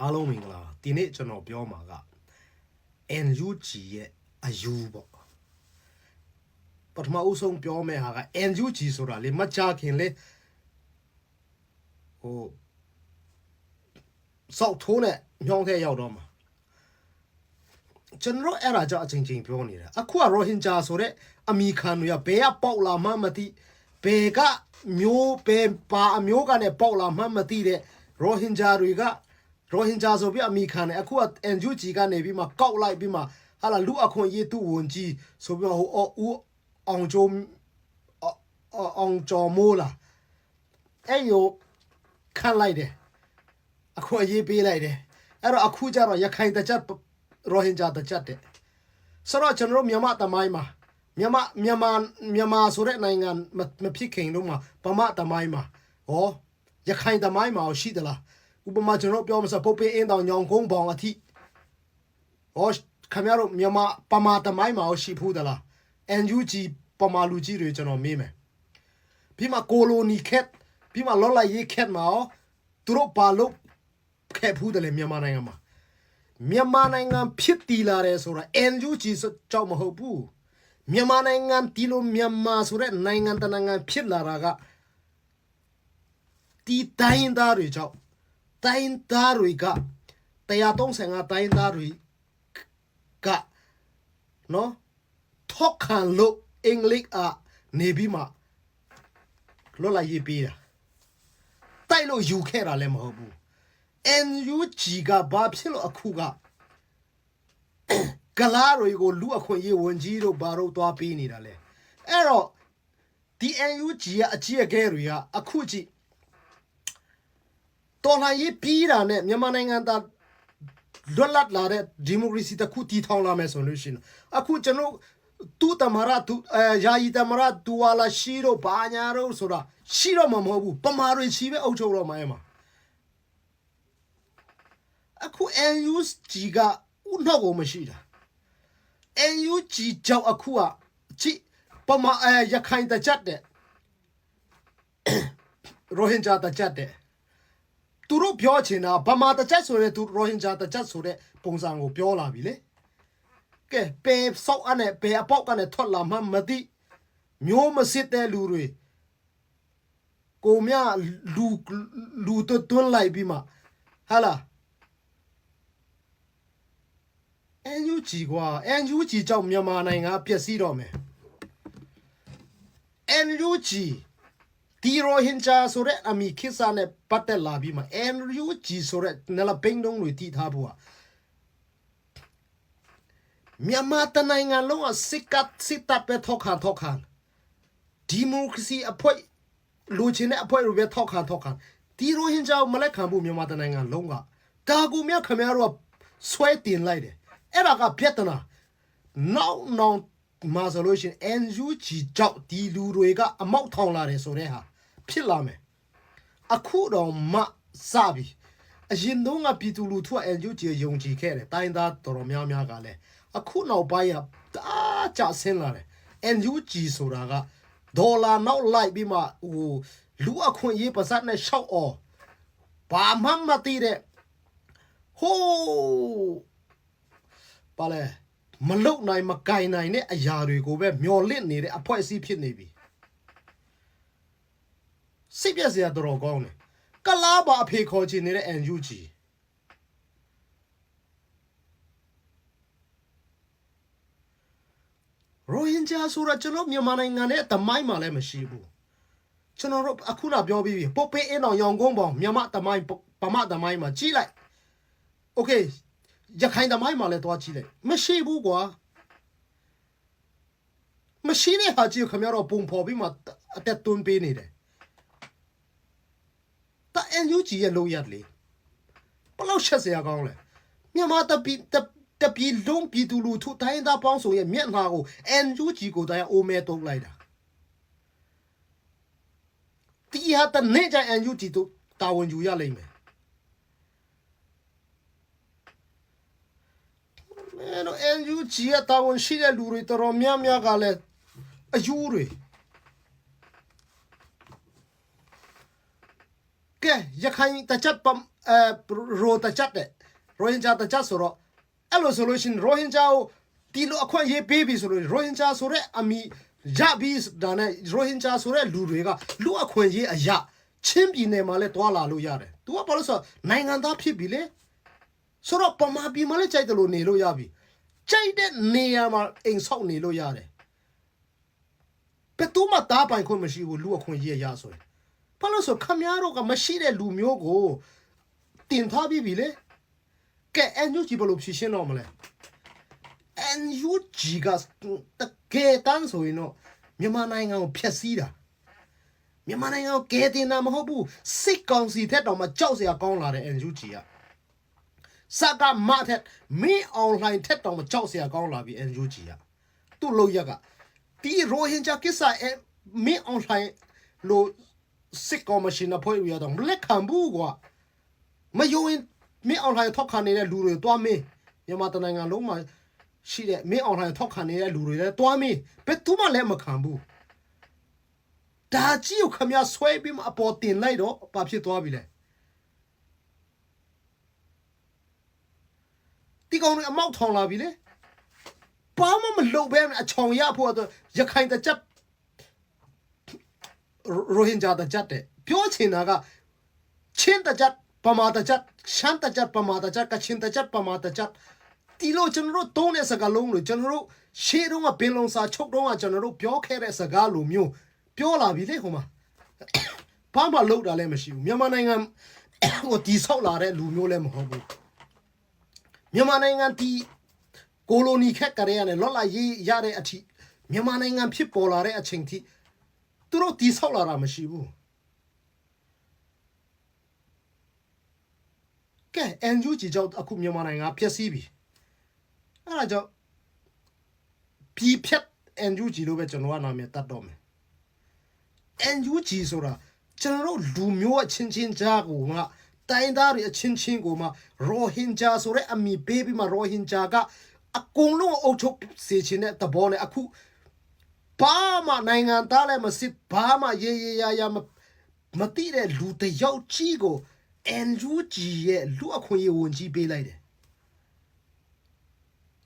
အားလုံးမင်္ဂလာဒီနေ့ကျွန်တော်ပြောမှာက NUG ရဲ့အယူပေါ့ပထမအဦးဆုံးပြောမယ့်ဟာက NUG ဆိုတာလေမချခင်လေဟိုစောက်ထိုးနဲ့ညောင်းတဲ့ရောက်တော့မှာကျွန်တော်အဲ့ဒါကြောင့်အချိန်ချင်းပြောနေတာအခုကရိုဟင်ဂျာဆိုတဲ့အမီခံတွေကဘယ်ကပေါက်လာမှမသိဘယ်ကမျိုးပဲပါအမျိုးကနဲ့ပေါက်လာမှမသိတဲ့ရိုဟင်ဂျာတွေက ရိုဟင်ဂျာဆိုပြီးအမီခံနေအခုက NUG ကနေပြီးမှကောက်လိုက်ပြီးမှဟာလာလူအခွင့်အရေးသူဝန်ကြီးဆိုပြီးမှဟိုအော်ဦးအောင်ကျုံအောင်ကျော်မိုးလာအဲ့ယိုခံလိုက်တယ်အခုအရေးပေးလိုက်တယ်အဲ့တော့အခုကျတော့ရခိုင်တကြက်ရိုဟင်ဂျာတကြက်တဲ့ဆိုတော့ကျွန်တော်တို့မြန်မာတမိုင်းမှာမြန်မာမြန်မာမြန်မာဆိုတဲ့နိုင်ငံမမဖြစ်ခင်တော့မှာဗမာတမိုင်းမှာဟောရခိုင်တမိုင်းမှာရှိသလား ဥပမာကျွန်တော်ပြောမစပုတ်ပင်းအင်းတောင်ညောင်ကုန်းပေါင်အထိဟောခင်ဗျားတို့မြန်မာပမာတမိုင်းမှာရှိဖူးသလား NUG ပမာလူကြီးတွေကျွန်တော်မေးမယ်ပြီးမှကိုလိုနီခက်ပြီးမှလော်လိုက်ရေးခက်မှာရောသူတို့ဘာလို့ခဲ့ဖူးတယ်လေမြန်မာနိုင်ငံမှာမြန်မာနိုင်ငံဖြစ်တည်လာတယ်ဆိုတာ NUG ဆိုကြောက်မဟုတ်ဘူးမြန်မာနိုင်ငံတီလိုမြန်မာဆိုတဲ့နိုင်ငံတနိုင်ငံဖြစ်လာတာကတီတိုင်းသားတွေကြောင့် တိုင်းသားတွေက135တိုင်းသားတွေကနော်ထောက်ခံလို့အင်္ဂလိပ်အနေပြီးမှလောလာရေးပေးတာတိုက်လို့ယူခဲ့တာလည်းမဟုတ်ဘူး NUG ကဘာဖြစ်လို့အခုကဂလာတွေကိုလူအခွင့်အရေးဝန်ကြီးတို့ဘာတို့သွားပေးနေတာလဲအဲ့တော့ဒီ NUG ရဲ့အကြီးအကဲတွေကအခုကြည့် တော်လှန်ရေးပြီးတာနဲ့မြန်မာနိုင်ငံသားလွတ်လပ်လာတဲ့ဒီမိုကရေစီတစ်ခုတည်ထောင်လာမယ်ဆိုလို့ရှိရင်အခုကျွန်တော်တူတမရတူအဲယာယီတမရတူဝါလာရှိတော့ဘာညာတော့ဆိုတာရှိတော့မှာမဟုတ်ဘူးပမာတွေရှိပဲအုပ်ချုပ်တော့မှာအဲမှာအခု NUG ကဥနောက်ကိုမရှိတာ NUG ကြောင့်အခုကချိပမာအဲရခိုင်တကြက်တဲ့ရိုဟင်ဂျာတကြက်တဲ့ သူတို့ပြောချင်တာဗမာတကြက်ဆိုတဲ့သူရိုဟင်ဂျာတကြက်ဆိုတဲ့ပုံစံကိုပြောလာပြီလေကဲပေဆောက်အနဲ့ပေအပေါက်ကနေထွက်လာမှမသိမျိုးမစစ်တဲ့လူတွေကိုမြလူလူတွတွန်းလိုက်ပြီးမှဟာလား NUG ကွာ NUG ကြောင့်မြန်မာနိုင်ငံပျက်စီးတော့မယ် NUG ဒီရိုဟင်ဂျာဆိုတဲ့အမီခိစာနဲ့ပတ်သက်လာပြီးမှ NUG ဆိုတဲ့နလဘိန်းတုံးတွေတည်ထားဖို့ကမြန်မာတနိုင်ငံလုံးကစစ်ကတ်စစ်တပ်ပဲထောက်ခံထောက်ခံဒီမိုကရေစီအဖွဲ့လူချင်းတဲ့အဖွဲ့တွေပဲထောက်ခံထောက်ခံဒီရိုဟင်ဂျာကိုမလက်ခံဘူးမြန်မာတနိုင်ငံလုံးကဒါကူမြခင်ဗျားတို့ကဆွဲတင်လိုက်တယ်အဲ့ဒါကပြဿနာနောက်နောက်မှာဆိုလို့ရှိရင် NUG ကြောင့်ဒီလူတွေကအမောက်ထောင်လာတယ်ဆိုတဲ့ဟာ ဖြစ်လာမယ်အခုတော့မှစပြီအရင်တုန်းကပြည်သူလူထုက NUG ကိုယုံကြည်ခဲ့တယ်တိုင်းသားတော်တော်များများကလည်းအခုနောက်ပိုင်းကတအားကြဆင်းလာတယ် NUG ဆိုတာကဒေါ်လာနောက်လိုက်ပြီးမှဟိုလူအခွင့်အရေးပါစတ်နဲ့ရှောက်အော်ဘာမှမသိတဲ့ဟိုးပါလဲမလုတ်နိုင်မကင်နိုင်တဲ့အရာတွေကိုပဲမျောလင့်နေတဲ့အဖွဲအစည်းဖြစ်နေပြီ စိတ်ပြက်စရာတော်တော်ကောင်းတယ်ကလားပါအဖေခေါ်ချင်နေတဲ့ NUG ရိုဟင်ဂျာဆိုတာကျွန်တော်မြန်မာနိုင်ငံနဲ့တမိုင်းမှာလည်းမရှိဘူးကျွန်တော်တို့အခုနပြောပြီးပြီပုတ်ပေးအင်းအောင်ရောင်ကုန်းပေါင်မြန်မာတမိုင်းပမတမိုင်းမှာကြီးလိုက်โอเค ရခိုင်သမိုင်းမှာလည်းတွားကြည့်လိုက်မရှိဘူးကွာမရှိတဲ့ဟာကြီးကိုခင်ဗျားတို့ပုံဖော်ပြီးမှအတက်သွင်းပေးနေတယ် တာ NUG ရဲ့လို့ရလေဘလောက်ချက်စရာကောင်းလဲမြန်မာတပီတတပီလုံးပြည်သူလူထုတိုင်းသားပေါင်းစုံရဲ့မျက်နှာကို NUG ကိုတိုင်းအိုမဲတုံးလိုက်တာတီဟာတနေကြ NUG တို့တာဝန်ယူရလိမ့်မယ်အဲ့တော့ NUG ကတာဝန်ရှိတဲ့လူတွေတော်တော်များများကလည်းအယူတွေ ကဲကဲရခိုင်တချက်ပမ်အဲရိုတချက်တဲ့ရိုဟင်ဂျာတချက်ဆိုတော့အဲ့လိုဆိုလို့ရှရင်ရိုဟင်ဂျာကိုဒီလိုအခွင့်အရေးပေးပြီဆိုလို့ရိုဟင်ဂျာဆိုတဲ့အမီရပြီးဒါနဲ့ရိုဟင်ဂျာဆိုတဲ့လူတွေကလူအခွင့်အရေးအရာချင်းပြည်နယ်မှာလဲတွာလာလို့ရတယ်။ तू ကဘာလို့ဆိုတော့နိုင်ငံသားဖြစ်ပြီလေ။ဆိုတော့ပမာပြည်မှာလဲကြိုက်တယ်လို့နေလို့ရပြီ။ကြိုက်တဲ့နေရာမှာအိမ်ဆောက်နေလို့ရတယ်။ဘယ်သူမှတားပိုင်ခွင့်မရှိဘူးလူအခွင့်အရေးအရာဆိုရင်။ ဘာလို့ဆိုခမည်းတော်ကမရှိတဲ့လူမျိုးကိုတင်ထားပြီးပြီလေ။ကဲအန်ယူဂျီဘယ်လိုဖြစ်ရှင်းတော့မလဲ။ NUG ကတကယ်တမ်းဆိုရင်တော့မြန်မာနိုင်ငံကိုဖျက်ဆီးတာမြန်မာနိုင်ငံကိုကယ်တင်တာမဟုတ်ဘူးစစ်ကောင်စီထက်တောင်မှကြောက်စရာကောင်းလာတဲ့ NUG ကစကားမထက်မင်းအွန်လိုင်းထက်တောင်မှကြောက်စရာကောင်းလာပြီ NUG ကသူ့လို့ရကဒီရိုဟင်ဂျာကိစ္စအဲမင်းအွန်လိုင်းလို့ စစ်ကောင်မရှင်အဖွဲ့ရတော့မလက်ခံဘူးကွာမယုံရင်မင်းအွန်လိုင်းထောက်ခံနေတဲ့လူတွေတွားမင်းမြန်မာတနိုင်ငံလုံးမှာရှိတဲ့မင်းအွန်လိုင်းထောက်ခံနေတဲ့လူတွေလည်းတွားမင်းဘယ်သူမှလည်းမခံဘူးဒါကြီးကိုခမဆွဲပြီးမှအပေါ်တင်လိုက်တော့ဘာဖြစ်သွားပြီလဲဒီကောင်တွေအမောက်ထောင်လာပြီလေဘာမှမလုပ်ဘဲအချောင်ရဖို့အတွက်ရခိုင်တကြက် ရိုဟင်ဂျာတကြက်တဲ့ပြောချင်တာကချင်းတကြက်ပမာတကြက်ရှမ်းတကြက်ပမာတကြက်ကချင်းတကြက်ပမာတကြက်ဒီလိုကျွန်တော်တို့သုံးတဲ့စကားလုံးတွေကျွန်တော်တို့ရှေးတုန်းကပင်လုံစာချုပ်တုန်းကကျွန်တော်တို့ပြောခဲ့တဲ့စကားလိုမျိုးပြောလာပြီလေဟိုမှာဘာမှလုပ်တာလည်းမရှိဘူးမြန်မာနိုင်ငံဟိုတီဆောက်လာတဲ့လူမျိုးလည်းမဟုတ်ဘူးမြန်မာနိုင်ငံတီကိုလိုနီခက်ကလေးရတယ်လော်လာရေးရတဲ့အထိမြန်မာနိုင်ငံဖြစ်ပေါ်လာတဲ့အချိန်ထိ သူတို့တီဆောက်လာတာမရှိဘူးကဲအန်ယူဂျီကြောင့်အခုမြန်မာနိုင်ငံပျက်စီးပြီအဲ့ဒါကြောင့်ပြည်ဖြတ်အန်ယူဂျီလို့ပဲကျွန်တော်ကနာမည်တတ်တော့မယ် NUG ဆိုတာကျွန်တော်တို့လူမျိုးအချင်းချင်းကြားကိုမှတိုင်းသားတွေအချင်းချင်းကိုမှရိုဟင်ဂျာဆိုတဲ့အမည်ပေးပြီးမှရိုဟင်ဂျာကအကုန်လုံးအုပ်ချုပ်စေချင်တဲ့သဘောနဲ့အခု ဘာမှနိုင်ငံသားလည်းမစစ်ဘာမှရေရေရရမမတိတဲ့လူတယောက်ကြီးကို NUG ရဲ့လူအခွင့်အရေးဝန်ကြီးပေးလိုက်တယ်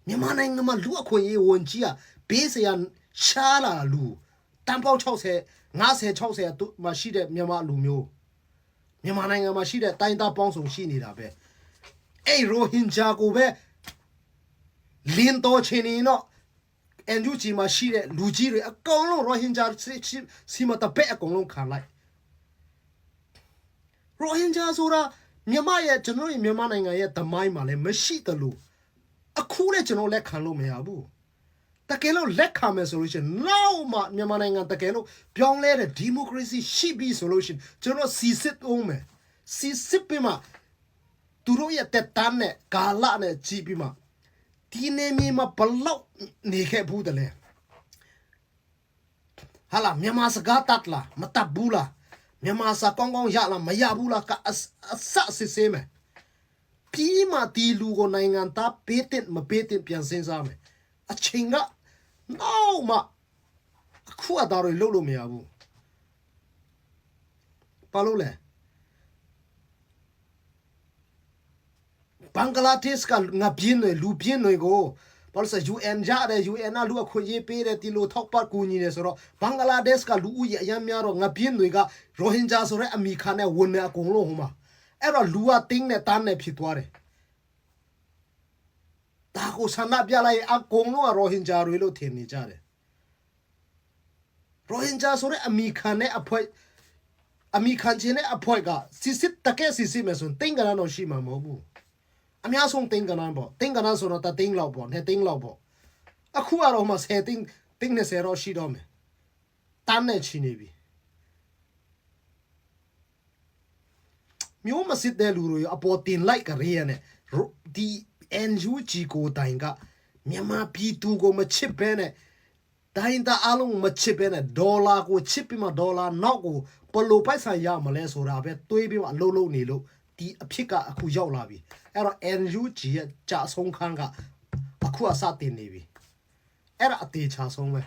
မြန်မာနိုင်ငံမှာလူအခွင့်အရေးဝန်ကြီးကဘေးစရာရှားလာလူတန်ပေါက်60 50 60တူမှာရှိတဲ့မြန်မာလူမျိုးမြန်မာနိုင်ငံမှာရှိတဲ့တိုင်းသားပေါင်းစုံရှိနေတာပဲအဲ့ရိုဟင်ဂျာကိုပဲလင်းတော်ချင်းနေတော့ အန်ဂျူဂျီမှာရှိတဲ့လူကြီးတွေအကုန်လုံးရိုဟင်ဂျာစီမတပက်အကုန်လုံးခံလိုက်ရိုဟင်ဂျာဆိုတာမြန်မာရဲ့ကျွန်တော်ရဲ့မြန်မာနိုင်ငံရဲ့သမိုင်းမှာလည်းမရှိသလိုအခုလည်းကျွန်တော်လက်ခံလို့မရဘူးတကယ်လို့လက်ခံမယ်ဆိုလို့ရှိရင်နောက်မှမြန်မာနိုင်ငံတကယ်လို့ပြောင်းလဲတဲ့ဒီမိုကရေစီရှိပြီဆိုလို့ရှိရင်ကျွန်တော်စီစစ်အောင်မယ်စီစစ်ပြီးမှသူတို့ရဲ့တက်တန်းနဲ့ကာလနဲ့ကြည့်ပြီးမှ ဒီနေမြေမှာဘလောက်နေခဲ့ဘူးတလဲဟာလာမြန်မာစကားတတ်လားမတတ်ဘူးလားမြန်မာစာကောင်းကောင်းရလားမရဘူးလားကအစစစ်စေးမယ်ပြီးမှဒီလူကိုနိုင်ငံသားပေးတဲ့မပေးတဲ့ပြန်စဉ်းစားမယ်အချိန်ကနောက်မှအခုအသားတွေလှုပ်လို့မရဘူးဘာလို့လဲ ဘင်္ဂလားဒေ့ရှ်ကငါပြင်းနေလူပြင်းတွေကိုဘာလို့ဆို UN ရတယ် UN ကလူအခွင့်အရေးပေးတယ်ဒီလိုထောက်ပံ့ကူညီနေဆိုတော့ဘင်္ဂလားဒေ့ရှ်ကလူဦးရေအများများတော့ငါပြင်းတွေကရိုဟင်ဂျာဆိုတဲ့အမီခါနဲ့ဝင်နေအကုန်လုံးဟိုမှာအဲ့တော့လူကတင်းနဲ့တန်းနဲ့ဖြစ်သွားတယ်ဒါကိုဆန္ဒပြလိုက်အကုန်လုံးကရိုဟင်ဂျာတွေလို့ထင်နေကြတယ်ရိုဟင်ဂျာဆိုတဲ့အမီခံနဲ့အဖွဲ့အမီခံချင်းနဲ့အဖွဲ့ကစစ်စစ်တကယ်စစ်စစ်မယ်ဆိုရင်တင်းကနန်းတော့ရှိမှာမဟုတ်ဘူး အများဆုံးတင်းကနန်းပေါ့တင်းကနန်းဆိုတော့တတင်းလောက်ပေါ့နဲ့တင်းလောက်ပေါ့အခုကတော့မှ10တင်းတင်းနဲ့10တော့ရှိတော့မယ်တန်းနဲ့ချီနေပြီမျိုးမစစ်တဲ့လူတွေအပေါ်တင်လိုက်ကြရတဲ့ဒီ NUG ကိုတိုင်ကမြန်မာပြည်သူကိုမချစ်ဘဲနဲ့တိုင်းသားအလုံးမချစ်ဘဲနဲ့ဒေါ်လာကိုချစ်ပြီးမှဒေါ်လာနောက်ကိုဘလို့ပိုက်ဆံရမလဲဆိုတာပဲတွေးပြီးမှအလုံးလုံးနေလို့ ဒီအဖြစ်ကအခုရောက်လာပြီအဲ့တော့ NUG ရဲ့ကြာဆုံးခန်းကအခုအစတင်နေပြီအဲ့ဒါအသေးချာဆုံးပဲ